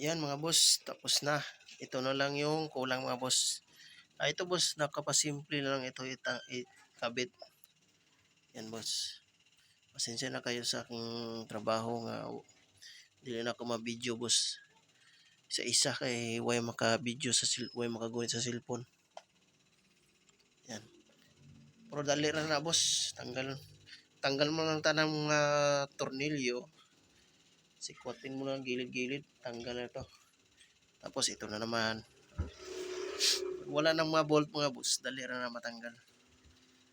Yan mga boss, tapos na. Ito na lang yung kulang mga boss. Ah, ito boss, nakapasimple na lang ito ita, ikabit. Yan boss. Pasensya na kayo sa aking trabaho nga hindi na ako ma-video boss. Sa isa kay way maka-video sa sil way makagunit sa cellphone. Yan. Pero dali ra na boss, tanggal tanggal mo lang tanang mga tornilyo. Sikwatin mo lang gilid-gilid, tanggal na to. Tapos ito na naman. Wala nang mga bolt mga boss, dali ra na matanggal.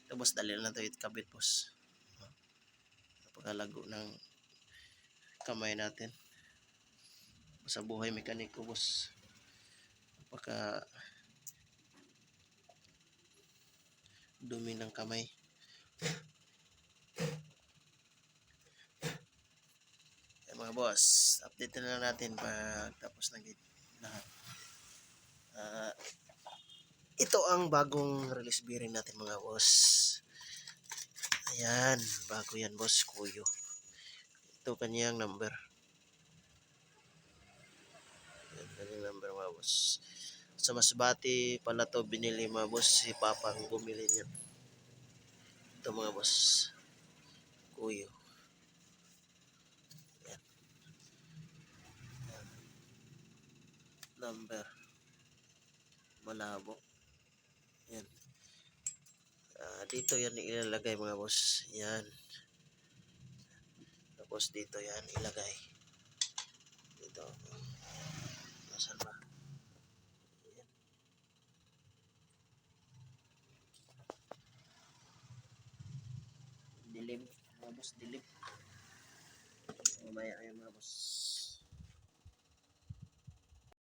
Ito boss, dali na to itkabit boss. Napakalago ng kamay natin. Sa buhay mekaniko boss. Napaka dumi ng kamay. Mga boss, update na lang natin pag tapos na gid lahat. Ah, ito ang bagong release bearing natin mga boss. Ayan, bago yan boss, kuyo. Ito kanyang number. Yan, kanyang number mga boss. Sa Masbati pala to binili mga boss, si Papa ang bumili niyan. Ito mga boss, kuyo. Yan. Yan. Number. Malabo. Yan. Ah, dito yan ilalagay mga boss. Yan. Tapos dito yan ilagay. Dito. Nasaan ba? Yan. Dilim. Mga boss, dilim. Mamaya yan mga boss.